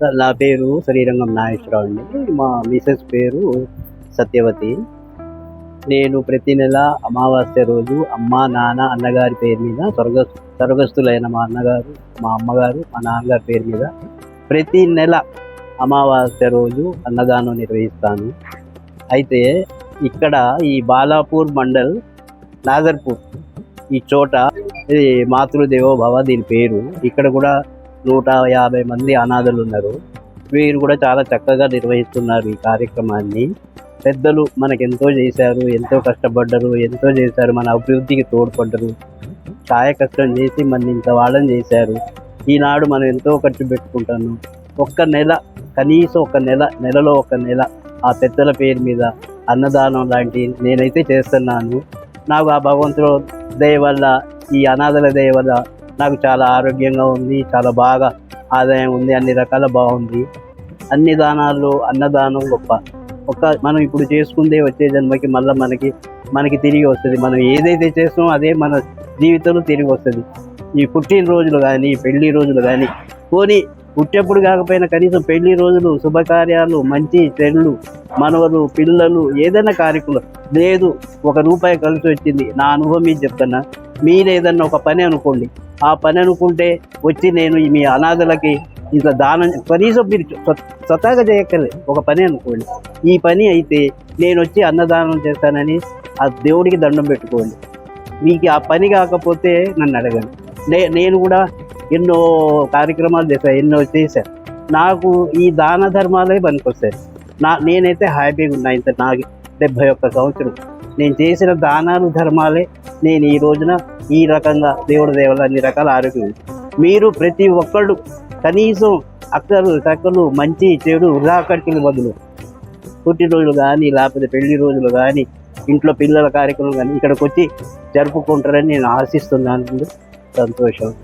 నా పేరు శ్రీరంగం నాగేశ్వరరావు అండి. మా మిసెస్ పేరు సత్యవతి. నేను ప్రతి నెల అమావాస్య రోజు అమ్మ నాన్న అన్నగారి పేరు మీద స్వర్గ స్వర్గస్థులైన మా అన్నగారు మా అమ్మగారు మా నాన్నగారి పేరు మీద ప్రతి నెల అమావాస్య రోజు అన్నదానం నిర్వహిస్తాను. అయితే ఇక్కడ ఈ బాలాపూర్ మండల్ నాగర్పూర్ ఈ చోట ఇది మాతృదేవో భవ దీని పేరు. ఇక్కడ కూడా నూట యాభై మంది అనాథలు ఉన్నారు. వీరు కూడా చాలా చక్కగా నిర్వహిస్తున్నారు ఈ కార్యక్రమాన్ని. పెద్దలు మనకు ఎంతో చేశారు ఎంతో కష్టపడ్డరు ఎంతో చేశారు మన అభివృద్ధికి తోడ్పడ్డరు. సాయ కష్టం చేసి మన ఇంత వాళ్ళని చేశారు. ఈనాడు మనం ఎంతో ఖర్చు పెట్టుకుంటాను. ఒక్క నెల కనీసం ఒక నెల నెలలో ఒక నెల ఆ పెద్దల పేరు మీద అన్నదానం లాంటి నేనైతే చేస్తున్నాను. నాకు ఆ భగవంతుడు దయ వల్ల ఈ అనాథల దయ వల్ల నాకు చాలా ఆరోగ్యంగా ఉంది చాలా బాగా ఆదాయం ఉంది అన్ని రకాల బాగుంది. అన్ని దానాల్లో అన్నదానం గొప్ప. ఒక మనం ఇప్పుడు చేసుకుందే వచ్చే జన్మకి మళ్ళీ మనకి మనకి తిరిగి వస్తుంది. మనం ఏదైతే చేస్తామో అదే మన జీవితంలో తిరిగి వస్తుంది. ఈ పుట్టినరోజులు కానీ పెళ్ళి రోజులు కానీ పోనీ పుట్టేప్పుడు కాకపోయినా కనీసం పెళ్ళి రోజులు శుభకార్యాలు మంచి చెడులు మనవలు పిల్లలు ఏదైనా కార్యక్రమం. లేదు ఒక రూపాయి కలిసి వచ్చింది. నా అనుభవం మీకు చెప్తున్నా. మీరు ఏదన్నా ఒక పని అనుకోండి. ఆ పని అనుకుంటే వచ్చి నేను మీ అనాథలకి ఇంత దానం కనీసం మీరు సతాగా స్వతహాగా చేయక్కర్లేదు. ఒక పని అనుకోండి. ఈ పని అయితే నేను వచ్చి అన్నదానం చేస్తానని ఆ దేవుడికి దండం పెట్టుకోండి. మీకు ఆ పని కాకపోతే నన్ను అడగండి. నే నేను కూడా ఎన్నో కార్యక్రమాలు చేశాను ఎన్నో చేశాను నాకు ఈ దాన ధర్మాలే పనికొస్తాయి. నా నేనైతే హ్యాపీగా ఉన్నా ఇంత నాకు డెబ్భై ఒక్క సంవత్సరం. నేను చేసిన దానాలు ధర్మాలే నేను ఈ రోజున ఈ రకంగా దేవుడి దేవల అన్ని రకాల ఆరోగ్యం మీరు ప్రతి ఒక్కళ్ళు కనీసం అక్కలు తక్కలు మంచి చెడు వృధా బదులు పుట్టినరోజులు కానీ లేకపోతే పెళ్ళి రోజులు కానీ ఇంట్లో పిల్లల కార్యక్రమం కానీ ఇక్కడికి వచ్చి జరుపుకుంటారని నేను ఆశిస్తున్నాను సంతోషం.